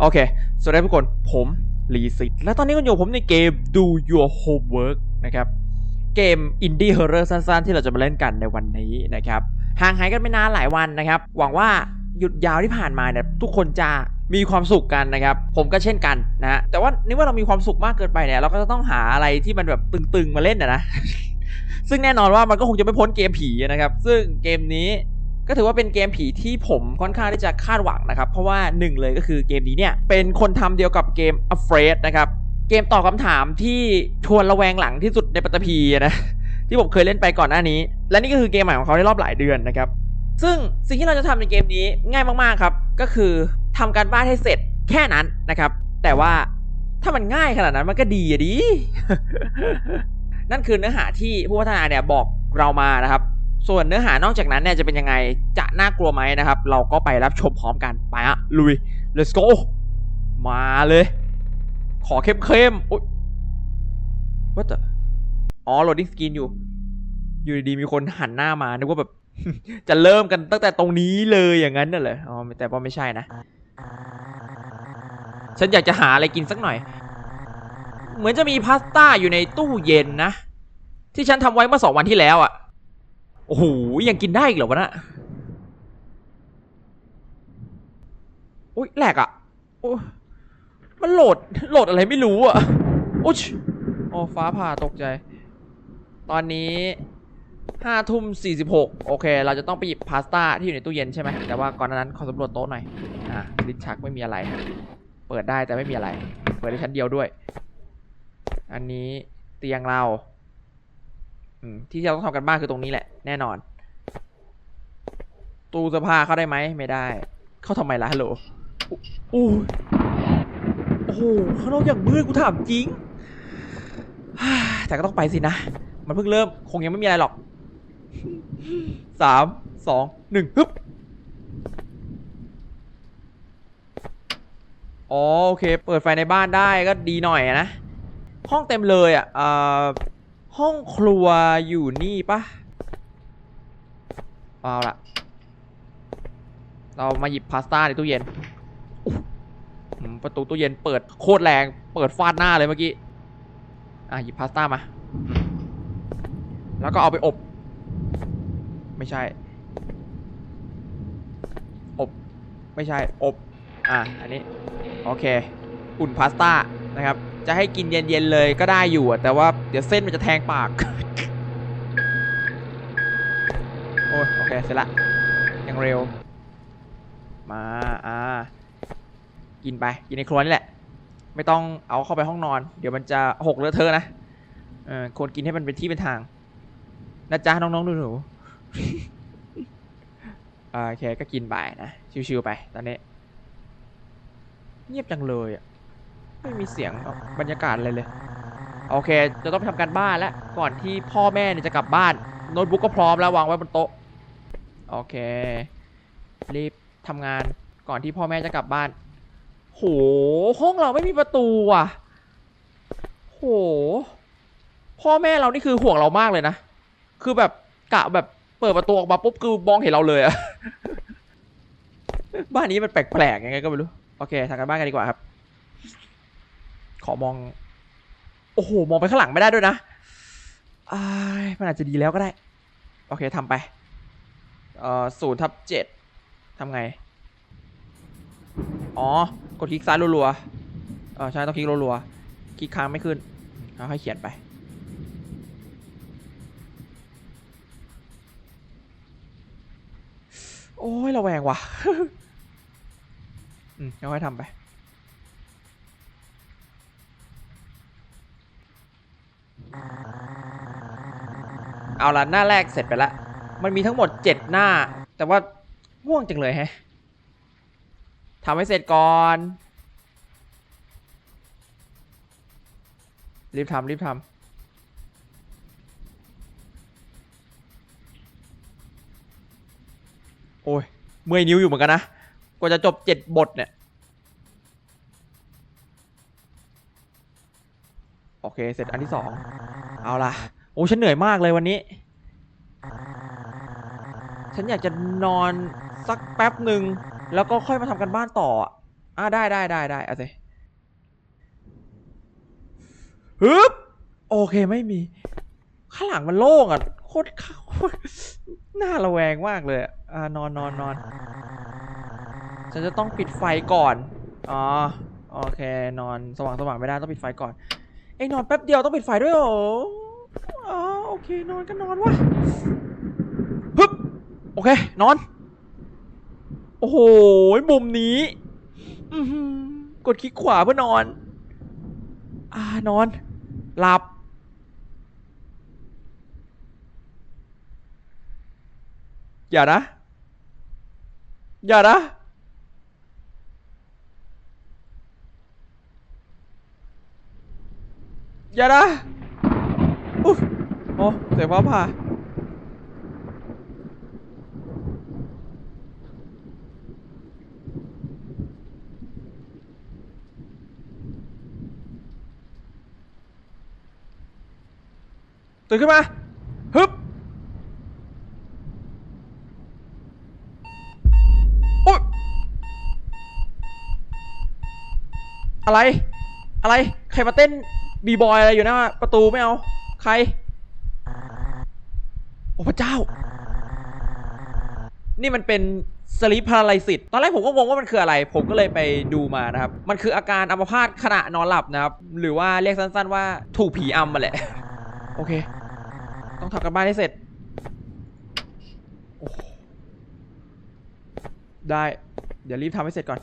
โอเค สวัสดีทุกคน ผมลีซิตและตอนนี้ก็อยู่ผมในเกม Do Your Homework นะครับ เกมอินดี้ฮอร์เรอร์สั้นๆ ที่เราจะมาเล่นกันในวันนี้นะครับ ห่างหายกันไม่นานหลายวันนะครับ หวังว่าหยุดยาวที่ผ่านมาเนี่ยทุกคนจะมีความสุขกันนะครับ ผมก็เช่นกันนะฮะแต่ว่านี่ว่าเรามีความสุขมากเกินไปเนี่ย เราก็จะต้องหาอะไรที่มันแบบตึงๆมาเล่นนะนะ ซึ่งแน่นอนว่ามันก็คงจะไม่พ้นเกมผีนะครับ ซึ่งเกมนี้ ก็ถือว่าเป็นเกมผีที่ผมค่อนข้างที่จะคาดหวังนะครับ เพราะว่าหนึ่งเลยก็คือเกมนี้เนี่ย เป็นคนทำเดียวกับเกม Afraid นะครับ เกมตอบคำถามที่ชวนระแวงหลังที่สุดในปัตตภีนะที่ผมเคยเล่นไปก่อนหน้านี้ และนี่ก็คือเกมใหม่ของเขาในรอบหลายเดือนนะครับ ซึ่งสิ่งที่เราจะทำในเกมนี้ง่ายมากๆครับ ก็คือทำการบ้านให้เสร็จแค่นั้นนะครับ แต่ว่าถ้ามันง่ายขนาดนั้นมันก็ดีอะดินั่นคือเนื้อหาที่ผู้พัฒนาเนี่ยบอกเรามานะครับ ส่วนเนื้อหานอกจากนั้นเนี่ยจะเป็นยังไงจะน่ากลัวไหมนะครับ เราก็ไปรับชมพร้อมกันไปอะลุย let's go มาเลย ขอเข้มๆอุ๊ย what the อ๋อ loading screen อยู่ อยู่ดีๆมีคนหันหน้ามานึกว่าแบบ จะเริ่มกันตั้งแต่ตรงนี้เลยอย่างนั้นน่ะเหรออ๋อแต่ว่าไม่ใช่นะ ฉันอยากจะหาอะไรกินสักหน่อย เหมือนจะมีพาสต้าอยู่ในตู้เย็นนะ ที่ฉันทำไว้เมื่อสองวันที่แล้วอะ่ะ โอ้โหยังกินได้อีกเหรอวะนะโอ้ยแหลกอะ่ะโอ้มันโหลดโหลดอะไรไม่รู้อะ่ะอุ๊ยโอ้ฟ้าผ่าตกใจ ตอนนี้ห้าทุ่มสี่สิบหกโอเค เราจะต้องไปหยิบพาสต้าที่อยู่ในตู้เย็นใช่ไหมแต่ว่าก่อนหนานั้นขอสำรวจโต๊ะหน่อยอะลิ้นชักไม่มีอะไร เปิดได้แต่ไม่มีอะไร เปิดได้ชั้นเดียวด้วย อันนี้เตียงเรา ที่เราต้องทำกันบ้านคือตรงนี้แหละแน่นอน ตู้เสื้อผ้าเข้าได้ไหมไม่ได้ เข้าทำไมล่ะฮัลโหลอู้ยโอ้โหข้างนอกอย่างมืดกูถามจริงแต่ก็ต้องไปสินะ มันเพิ่งเริ่ม คงยังไม่มีอะไรหรอกสามสองหนึ่งฮึบอ๋อโอเค เปิดไฟในบ้านได้ก็ดีหน่อยอะนะ ห้องเต็มเลยอะเอ่อ ห้องครัวอยู่นี่ปะเอาละเรามาหยิบพาสต้าในตู้เย็น ประตูตู้เย็นเปิดโคตรแรง เปิดฟาดหน้าเลยเมื่อกี้ อะหยิบพาสต้ามา แล้วก็เอาไปอบ ไม่ใช่ อบ ไม่ใช่ อบ อะ อันนี้ โอเค อุ่นพาสต้านะครับ จะให้กินเย็นๆเลยก็ได้อยู่แต่ว่าเดี๋ยวเส้นมันจะแทงปาก โอ้โอเคเสร็จละ ยังเร็ว มาอ่ากินไป กินในครัวนี่แหละ ไม่ต้องเอาเข้าไปห้องนอน เดี๋ยวมันจะหกเลอะเทอะนะเออควรกินให้มันเป็นที่เป็นทางนะจ๊ะน้องๆหนูๆโอเคก็กินไปนะ ชิวๆไปตอนนี้ เงียบจังเลยอะ ไม่มีเสียงบรรยากาศอะไรเลย โอเค จะต้องไปทำการบ้านแล้ว ก่อนที่พ่อแม่เนี่ยจะกลับบ้าน โน้ตบุ๊กก็พร้อมแล้ววางไว้บนโต๊ะ โอเค รีบทำงานก่อนที่พ่อแม่จะกลับบ้าน โห ห้องเราไม่มีประตูอะ โห พ่อแม่เรานี่คือห่วงเรามากเลยนะ คือแบบกะแบบเปิดประตูออกมาปุ๊บคือมองเห็นเราเลยอะบ้านนี้มันแปลกๆยังไงก็ไม่รู้ โอเคทำกันบ้านกันดีกว่าครับ ขอมอง โอ้โห มองไปข้างหลังไม่ได้ด้วยนะมันอาจจะดีแล้วก็ได้ โอเคทำไป เอ่อศูนย์ทับเจ็ดทำไง อ๋อ กดคลิกซ้ายรัวๆ เออใช่ต้องคลิกรัวๆ คลิกค้างไม่ขึ้นเอาให้เขียนไป โอ้ยระแวงว่ะ อืมค่อยทำไป เอาละหน้าแรกเสร็จไปแล้วมันมีทั้งหมดเจ็ดหน้า แต่ว่าง่วงจังเลยแฮะทำให้เสร็จก่อน รีบทำรีบทำโอ้ย เมื่อยนิ้วอยู่เหมือนกันนะ กว่าจะจบเจ็ดบทเนี่ย โอเค เสร็จอันที่สอง เอาล่ะ โอ้ฉันเหนื่อยมากเลยวันนี้ ฉันอยากจะนอนสักแป๊บหนึ่งแล้วก็ค่อยมาทำกันบ้านต่ออะอ่าได้ได้ได้ได้เอาสิฮึบโอเคไม่มี ข้างหลังมันโล่งอะโคตรโคตรน่าระแวงมากเลยอ่านอนนอนนอนฉันจะต้องปิดไฟก่อน อ๋อ โอเค นอนสว่างสว่างไม่ได้ต้องปิดไฟก่อน เอ้ยนอนแป๊บเดียวต้องปิดไฟด้วยเหรอ อ๋อโอเคนอนก็นอนวะฮึบโอเค นอน โอ้โหมุมนี้กดคลิกขวาเพื่อนอน อ่านอน หลับ อย่านะ อย่านะอย่านะอุ๊ โอ้เสียงฟ้าผ่าตื่นขึ้นมาฮึบโอ๊ยอะไร อะไร ใครมาเต้นบีบอยอะไรอยู่หน้าประตูไม่เอา ใคร โอ้พระเจ้า นี่มันเป็นสลิปพาราไลซิตตอนแรกผมก็งงว่ามันคืออะไร ผมก็เลยไปดูมานะครับ มันคืออาการอัมพาตขณะนอนหลับนะครับ หรือว่าเรียกสั้นๆว่าถูกผีอำมาแหละ โอเค ต้องทำกันบ้านให้เสร็จโอ้โหได้ เดี๋ยวรีบทำให้เสร็จก่อน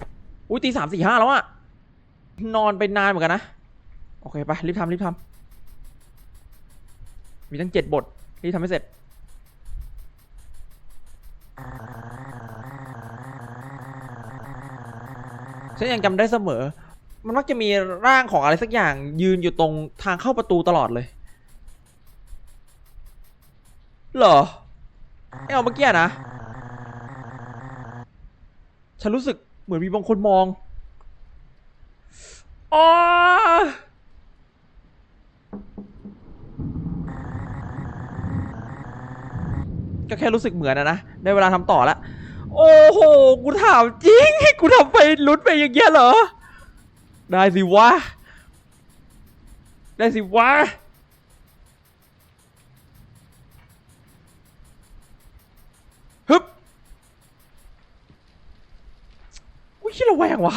อุ้ยตีสามสี่ห้าแล้วอะนอนไปนานเหมือนกันนะ โอเคไปรีบทำรีบทำมีตั้งเจ็ดบทรีบทำให้เสร็จ ฉันยังจำได้เสมอ มันมักจะมีร่างของอะไรสักอย่างยืนอยู่ตรงทางเข้าประตูตลอดเลย เหรอไอ้เอาเมื่อกี้นะ ฉันรู้สึกเหมือนมีบางคนมองอ๋อ ก็แค่รู้สึกเหมือนนะนะในเวลาทำต่อละโอ้โหกูถามจริงให้กูทำไปลุ้นไปอย่างเงี้ยเหรอ ได้สิวะได้สิวะฮึบอุ้ยขี้ระแวงวะ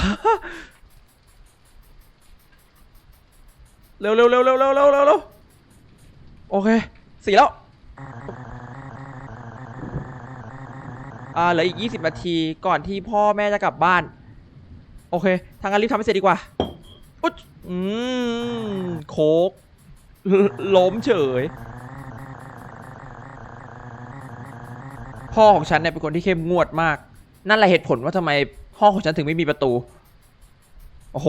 เร็วเร็วเร็วเร็วเร็วเร็วโอเคสี่แล้ว อ่าเหลืออีก 20 นาทีก่อนที่พ่อแม่จะกลับบ้าน โอเค ทางการรีบทำให้เสร็จดีกว่าอุ๊ยอืมโคกลล้มเฉย พ่อของฉันเนี่ยเป็นคนที่เข้มงวดมาก นั่นแหละเหตุผลว่าทำไมห้องของฉันถึงไม่มีประตู โอ้โห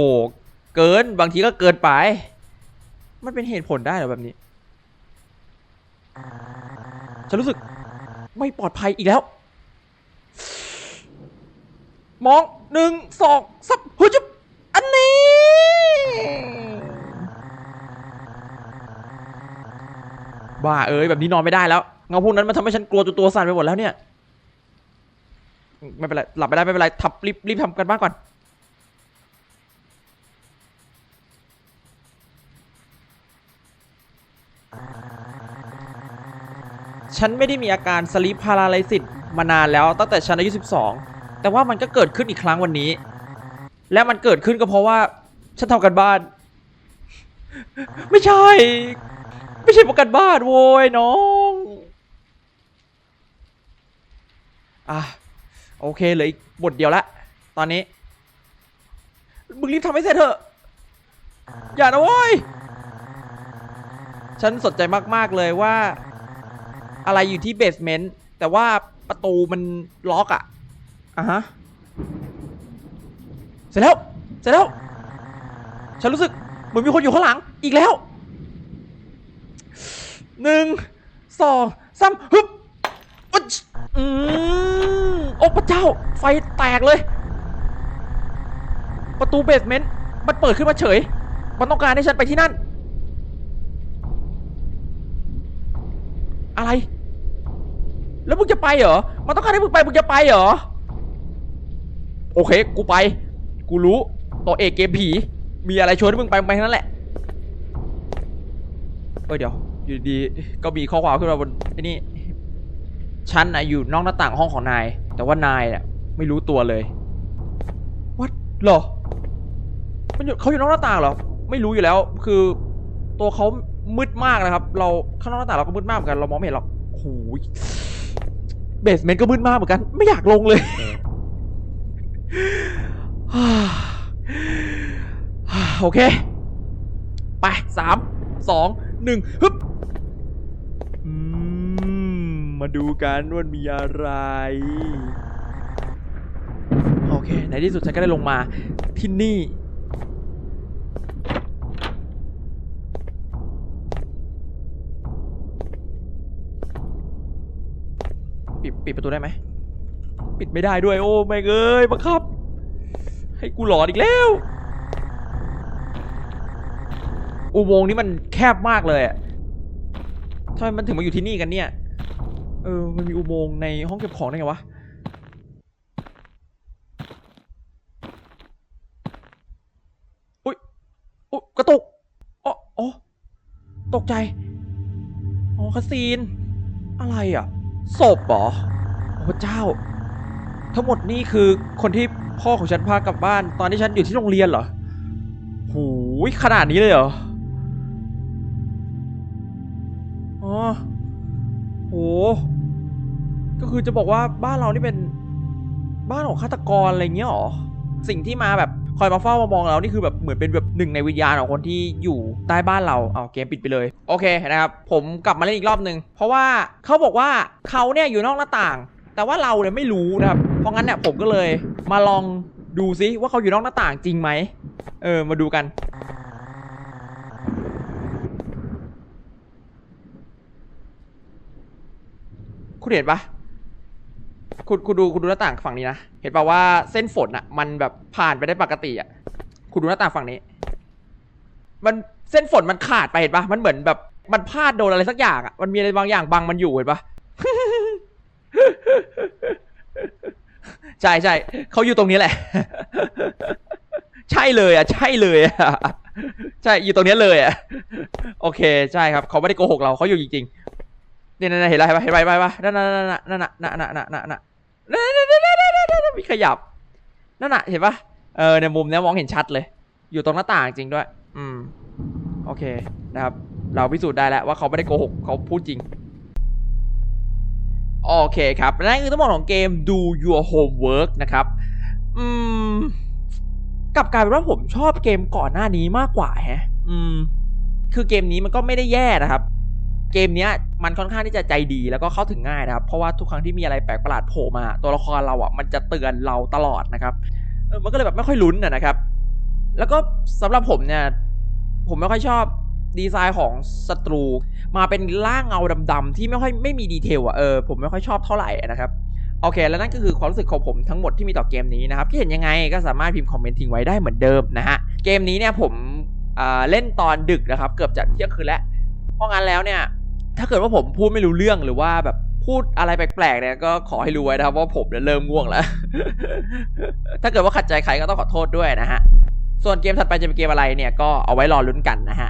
เกิน บางทีก็เกินไป มันเป็นเหตุผลได้เหรอแบบนี้ ฉันรู้สึกไม่ปลอดภัยอีกแล้ว มองหนึ่งสองสับเฮ้ยจุ๊บอันนี้ บ้าเอ้ยแบบนี้นอนไม่ได้แล้วเงาพวกนั้นมันทำให้ฉันกลัวจนตัวสั่นไปหมดแล้วเนี่ย ไม่เป็นไรหลับไปได้ไม่เป็นไรทับรีบรีบทำกันบ้านก่อนฉันไม่ได้มีอาการสลีปพาราไลซิสมานานแล้วตั้งแต่ฉันอายุ 12 แต่ว่ามันก็เกิดขึ้นอีกครั้งวันนี้ และมันเกิดขึ้นก็เพราะว่า ฉันทำกันบ้าน ไม่ใช่ ไม่ใช่ประกันบ้านโว้ยน้องอะโอเคเหลยบทเดียวละ ตอนนี้ มึงรีบทำให้เสร็จเถอะ อย่านะเว้ย ฉันสนใจมากๆเลยว่า อะไรอยู่ที่เบสเมนต์แต่ว่าประตูมันล็อกอะ อะฮะ เสร็จแล้ว เสร็จแล้ว ฉันรู้สึกเหมือนมีคนอยู่ข้างหลัง อีกแล้ว หนึ่ง สองสามฮึบอุ๊ยอืมโอ้พระเจ้า ไฟแตกเลย ประตูเบสเมนต์ มันเปิดขึ้นมาเฉย มันต้องการให้ฉันไปที่นั่น อะไร แล้วมึงจะไปเหรอ มันต้องการให้มึงไป มึงจะไปเหรอ โอเค กูไป กูรู้ตัวเอกเกมผี มีอะไรชวนให้มึงไปไปนั้นแหละเอ้ยเดี๋ยว อยู่ดีๆก็มีข้อความขึ้นมาบนไอ้นี่ฉันนะอยู่นอกหน้าต่างห้องของนาย แต่ว่านายน่ะไม่รู้ตัวเลยวัดหรอ มันอยู่เขาอยู่นอกหน้าต่างเหรอ ไม่รู้อยู่แล้ว คือตัวเขามืดมากนะครับ เราข้างนอกหน้าต่างเราก็มืดมากเหมือนกัน เรามองไม่เห็นหรอกโอ้โหเบสเมนต์ก็มืดมากเหมือนกัน ไม่อยากลงเลย โอเค ไปสามสองหนึ่งฮึบมาดูกันว่ามีอะไร โอเค ในที่สุดฉันก็ได้ลงมาที่นี่ปิดปิดประตูได้ไหม ปิดไม่ได้ด้วย โอ้ไม่เอ้ยบังคับ ให้กูหลอนอีกแล้ว อุโมงค์นี้มันแคบมากเลยอะทำไมมันถึงมาอยู่ที่นี่กันเนี่ย เออ มันมีอุโมงค์ในห้องเก็บของได้ไงวะ อุ้ยอุ๊ยกระตุกอ๋ออ๋อตกใจ อ๋อคาซีน อะไรอะ ศพเหรอ โอ้พระเจ้า ทั้งหมดนี่คือคนที่ พ่อของฉันพากลับบ้าน ตอนที่ฉันอยู่ที่โรงเรียนเหรอหูยขนาดนี้เลยเหรออ๋อโห ก็คือจะบอกว่าบ้านเรานี่เป็นบ้านของฆาตกรอะไรเงี้ยเหรอ สิ่งที่มาแบบคอยมาเฝ้ามามองเรา นี่คือแบบเหมือนเป็นแบบหนึ่งในวิญญาณของคนที่อยู่ใต้บ้านเรา เอาเกมปิดไปเลย โอเคนะครับ ผมกลับมาเล่นอีกรอบหนึ่ง เพราะว่าเขาบอกว่าเขาเนี่ยอยู่นอกหน้าต่าง แต่ว่าเราเนี่ยไม่รู้นะครับ เพราะงั้นเนี่ยผมก็เลยมาลองดูซิว่าเขาอยู่นอกหน้าต่างจริงไหม เออ มาดูกัน คุณเห็นปะคุณคุณดูคุณดูหน้าต่างฝั่งนี้นะ เห็นปะว่าเส้นฝนอะมันแบบผ่านไปได้ปกติอะคุณดูหน้าต่างฝั่งนี้ มันเส้นฝนมันขาดไปเห็นปะมันเหมือนแบบมันพลาดโดนอะไรสักอย่างอะมันมีอะไรบางอย่างบังมันอยู่เห็นปะ ใช่ใช่เขาอยู่ตรงนี้แหละ ใช่เลยอะ ใช่เลยอะใช่อยู่ตรงนี้เลยอะโอเคใช่ครับเขาไม่ได้โกหกเราเขาอยู่จริงๆเนี่ยๆๆเห็นไรปะเห็นอะไรปะนั่นๆๆๆนั่นน่ะนั่นน่ะนั่นน่ะนั่นน่ะนั่นน่ะมีขยับนั่นน่ะเห็นปะเออในมุมเนี้ยมองเห็นชัดเลย อยู่ตรงหน้าต่างจริงด้วย อืม โอเคนะครับ เราพิสูจน์ได้แล้วว่าเขาไม่ได้โกหกเขาพูดจริง โอเคครับและนั่นคือทั้งหมดของเกม Do Your Homework นะครับ อืมกลับกลายเป็นว่าผมชอบเกมก่อนหน้านี้มากกว่าแฮะ อืม คือเกมนี้มันก็ไม่ได้แย่นะครับ เกมเนี้ยมันค่อนข้างที่จะใจดีแล้วก็เข้าถึงง่ายนะครับ เพราะว่าทุกครั้งที่มีอะไรแปลกประหลาดโผล่มา ตัวละครเราอะมันจะเตือนเราตลอดนะครับมันก็เลยแบบไม่ค่อยลุ้นนะนะครับ แล้วก็สำหรับผมเนี่ย ผมไม่ค่อยชอบ ดีไซน์ของศัตรู มาเป็นร่างเงาดำๆที่ไม่ค่อยไม่มีดีเทลอะเออผมไม่ค่อยชอบเท่าไหร่นะครับโอเค แล้วนั่นก็คือความรู้สึกของผมทั้งหมดที่มีต่อเกมนี้นะครับที่เห็นยังไงก็สามารถพิมพ์คอมเมนต์ทิ้งไว้ได้เหมือนเดิมนะฮะเกมนี้เนี่ยผมเล่นตอนดึกนะครับ เกือบจะเที่ยงคืนแล้วเพราะงั้นแล้วเนี่ย ถ้าเกิดว่าผมพูดไม่รู้เรื่องหรือว่าแบบพูดอะไรแปลกๆเนี่ยก็ขอให้รู้ไว้นะครับว่าผมเนี่ยเริ่มง่วงแล้ว ถ้าเกิดว่าขัดใจใครก็ต้องขอโทษด้วยนะฮะส่วนเกมถัดไปจะเป็นเกมอะไรเนี่ยก็เอาไว้รอลุ้นกันนะฮะ